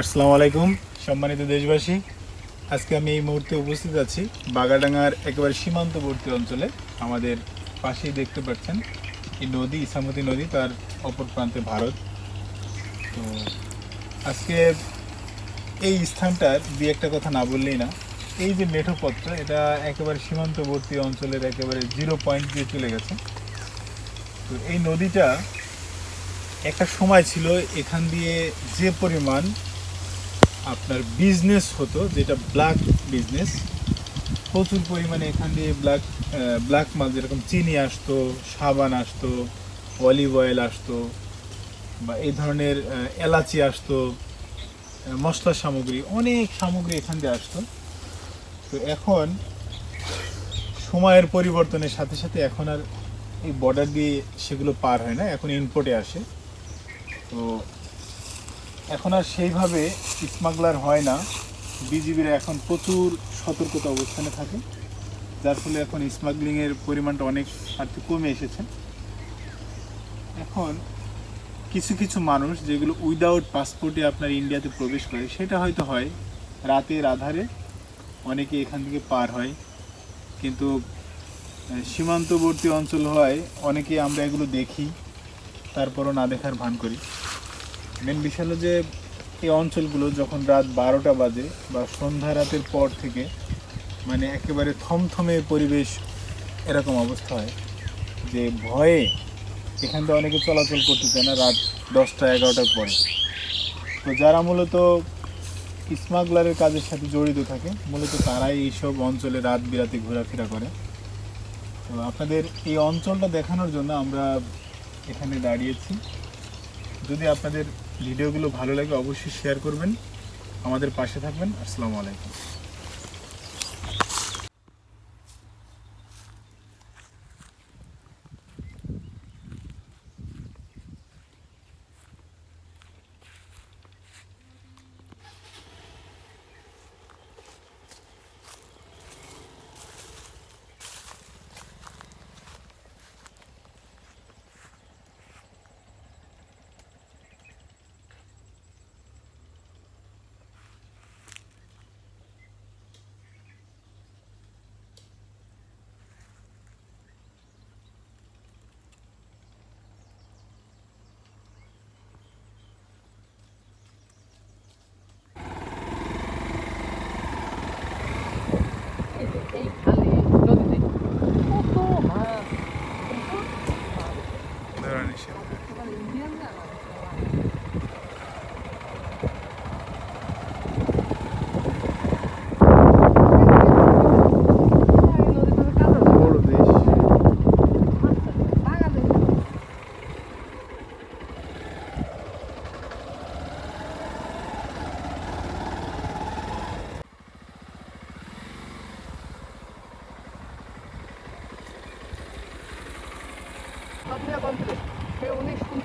আসসালামু আলাইকুম, সম্মানিত দেশবাসী। আজকে আমি এই মুহূর্তে উপস্থিত আছি বাগাডাঙ্গার একেবারে সীমান্তবর্তী অঞ্চলে। আমাদের পাশেই দেখতে পাচ্ছেন এই নদী ইসামতি নদী, তার অপর প্রান্তে ভারত। তো আজকে এই স্থানটার দু একটা কথা না বললেই না। এই যে মেঠোপথটা, এটা একেবারে সীমান্তবর্তী অঞ্চলের একেবারে জিরো পয়েন্ট দিয়ে চলে গেছে। তো এই নদীটা একটা সময় ছিল এখান দিয়ে যে পরিমাণ আপনার বিজনেস হতো, যেটা ব্ল্যাক বিজনেস প্রচুর পরিমাণে এখান দিয়ে ব্ল্যাক ব্ল্যাক মাল যেরকম চিনি আসতো, সাবান আসতো অলিভ অয়েল আসতো, বা এই ধরনের এলাচি আসতো মশলা সামগ্রী, অনেক সামগ্রী এখান দিয়ে আসতো। তো এখন সময়ের পরিবর্তনের সাথে সাথে এখন আর এই বর্ডার দিয়ে সেগুলো পার হয় না, এখন ইনপোর্টে আসে। তো এখন আর সেইভাবে স্মাগলার হয় না। বিজিবিরা এখন প্রচুর সতর্কতা অবস্থানে থাকে। যার ফলে এখন স্মাগলিংয়ের পরিমাণটা অনেক আর কি কমে এসেছে। এখন কিছু কিছু মানুষ যেগুলো উইদাউট পাসপোর্টে আপনার ইন্ডিয়াতে প্রবেশ করে, সেটা হয়তো হয় রাতের আধারে অনেকে এখান থেকে পার হয়। কিন্তু সীমান্তবর্তী অঞ্চল হয় অনেকে আমরা এগুলো দেখি, তারপরও না দেখার ভান করি। মেন বিষয় হলো যে, এই অঞ্চলগুলো যখন রাত বারোটা বাজে বা সন্ধ্যা রাতের পর থেকে মানে একেবারে থমথমে পরিবেশ এরকম অবস্থা হয় যে ভয়ে এখান থেকে অনেকে চলাচল করতে চায় না রাত দশটা, এগারোটার পরে। তো যারা মূলত স্মাগলারের কাজের সাথে জড়িত থাকে, মূলত তারাই এইসব অঞ্চলে রাত বিরাতে ঘোরাফেরা করে। তো আপনাদের এই অঞ্চলটা দেখানোর জন্য আমরা এখানে দাঁড়িয়েছি। যদি আপনাদের ভিডিওগুলো ভালো লাগে অবশ্যই শেয়ার করবেন। আমাদের পাশে থাকবেন। আসসালামু আলাইকুম। সে উনিশ শুনতে পেরেছেন আপনারা